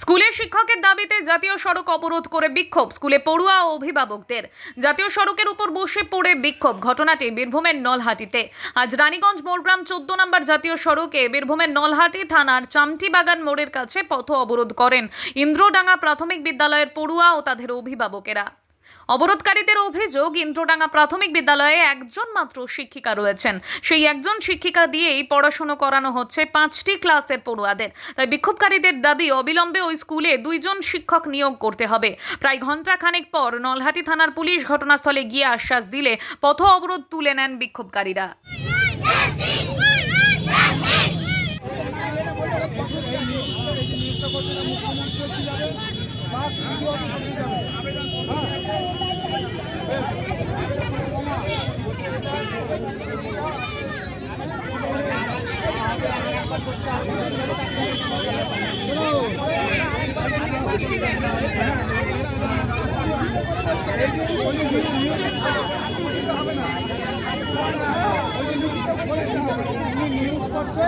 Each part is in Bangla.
স্কুলে শিক্ষকের দাবিতে জাতীয় সড়ক অবরোধ করে বিক্ষোভ, স্কুলে পড়ুয়া ও অভিভাবকদের। জাতীয় সড়কের উপর বসে পড়ে বিক্ষোভ, ঘটনাটি বীরভূমের নলহাটিতে। আজ রানীগঞ্জ মোড়গ্রাম চোদ্দ নম্বর জাতীয় সড়কে বীরভূমের নলহাটি থানার চামটিবাগান মোড়ের কাছে পথ অবরোধ করেন। ইন্দ্রডাঙ্গা প্রাথমিক বিদ্যালয়ের পড়ুয়া ও তাদের অভিভাবকেরা। অবরোধকারীদের অভিযোগ, ইন্দ্রডাঙ্গা প্রাথমিক বিদ্যালয়ে একজন মাত্র শিক্ষিকা রয়েছেন। সেই একজন শিক্ষিকা দিয়েই পড়াশুনো করানো হচ্ছে পাঁচটি ক্লাসের পড়ুয়াদের। তাই বিক্ষোভকারীদের দাবি, অবিলম্বে ওই স্কুলে দুইজন শিক্ষক নিয়োগ করতে হবে। প্রায় ঘণ্টা খানেক পর নলহাটি থানার পুলিশ ঘটনাস্থলে গিয়ে আশ্বাস দিলে পথ অবরোধ তুলে নেন বিক্ষোভকারীরা।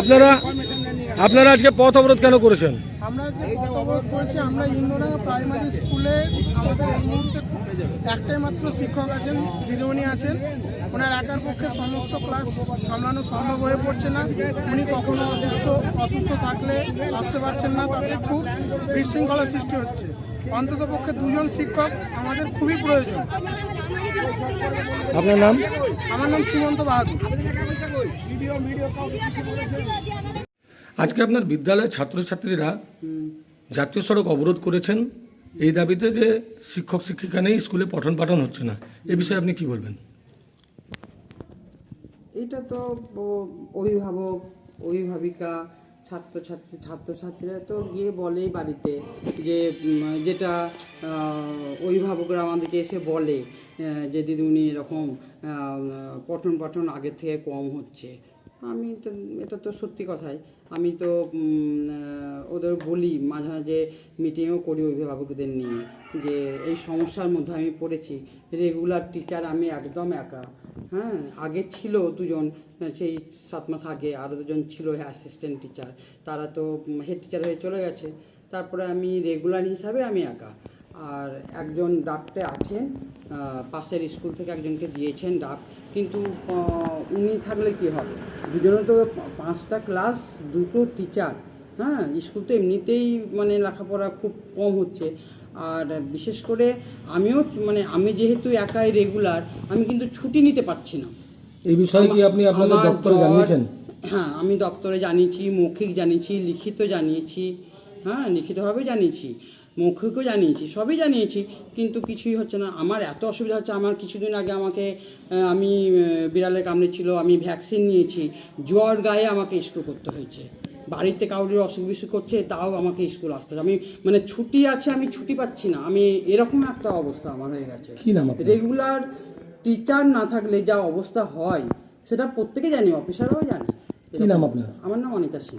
আপনারা আপনারা আজকে পথ অবরোধ কেন করেছেন? আমরা অবরোধ করেছি, আমরা প্রাইমারি স্কুলে আমাদের একটাই মাত্র শিক্ষক আছেন, দিদিমণি আছেন। ওনার একার পক্ষে সমস্ত ক্লাস সামলানো সম্ভব হয়ে পড়ছে না। উনি অসুস্থ অসুস্থ থাকলে আসতে পারছেন না খুব বিশৃঙ্খলা সৃষ্টি হচ্ছে। অন্তত পক্ষে দুজন শিক্ষক আমাদের খুবই প্রয়োজন। আপনার নাম? আমার নাম সুমন্ত বাহাদুর। আজকে আপনার বিদ্যালয়ের ছাত্রছাত্রীরা জাতীয় সড়ক অবরোধ করেছেন। এই দাবিতে যে শিক্ষক শিক্ষিকা নেই স্কুলে পঠন পাঠন হচ্ছে না। এ বিষয়ে আপনি কি বলবেন? এটা তো অভিভাবক অভিভাবিকা ছাত্রছাত্রী, ছাত্রছাত্রীরা তো গিয়ে বলেই বাড়িতে যে যেটা অভিভাবকরা আমাদেরকে এসে বলে যে দিদিমণি এরকম পঠন পাঠন আগের থেকে কম হচ্ছে। আমি তো, এটা তো সত্যি কথাই। আমি তো ওদের বলি মাঝে মাঝে মিটিংও করি অভিভাবকদের নিয়ে, যে এই সমস্যার মধ্যে আমি পড়েছি। রেগুলার টিচার আমি একদম একা। হ্যাঁ আগে ছিল দুজন, সেই সাত মাস আগে আরও দুজন ছিল অ্যাসিস্ট্যান্ট টিচার তারা তো হেড টিচার হয়ে চলে গেছে। তারপরে আমি রেগুলার হিসাবে আমি একা। আর একজন ড্রাফটে আছেন পাশের স্কুল থেকে একজনকে দিয়েছেন ড্রাফট কিন্তু উনি থাকলে কি হবে? দুজনে তো পাঁচটা ক্লাস দুটো টিচার হ্যাঁ স্কুল তো এমনিতেই মানে লেখাপড়া খুব কম হচ্ছে। আর বিশেষ করে আমিও মানে আমি যেহেতু একাই রেগুলার আমি কিন্তু ছুটি নিতে পারছি না। এই বিষয়ে কি আপনি আপনাদের দপ্তরে জানিয়েছেন? হ্যাঁ আমি দপ্তরে জানিয়েছি মৌখিক জানিয়েছি লিখিত জানিয়েছি হ্যাঁ লিখিতভাবে জানিয়েছি মৌখিকও জানিয়েছি সবই জানিয়েছি কিন্তু কিছুই হচ্ছে না। আমার এত অসুবিধা হচ্ছে আমার কিছুদিন আগে আমাকে আমি বিড়ালে কামড়েছিল আমি ভ্যাকসিন নিয়েছি জ্বর গায়ে আমাকে স্কুল করতে হয়েছে। বাড়িতে কাউরির অসুখ বিসুখ করছে তাও আমাকে স্কুল আসতে হবে আমি মানে ছুটি আছে আমি ছুটি পাচ্ছি না। আমি এরকম একটা অবস্থা আমার হয়ে গেছে। কি নাম আপনার? রেগুলার টিচার না থাকলে যা অবস্থা হয় সেটা প্রত্যেকে জানি অফিসাররাও জানে। কি নাম আপনার? আমার নাম অনিতা সিং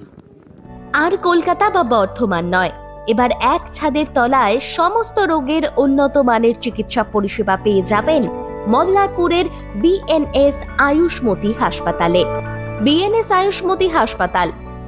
আর কলকাতা বা বর্ধমান নয়। এবার এক ছাদের তলায় সমস্ত রোগের উন্নত মানের চিকিৎসা পরিষেবা পেয়ে যাবেন মল্লারপুরের বিএনএস আয়ুষ্মতি হাসপাতালে। বিএনএস আয়ুষ্মতি হাসপাতাল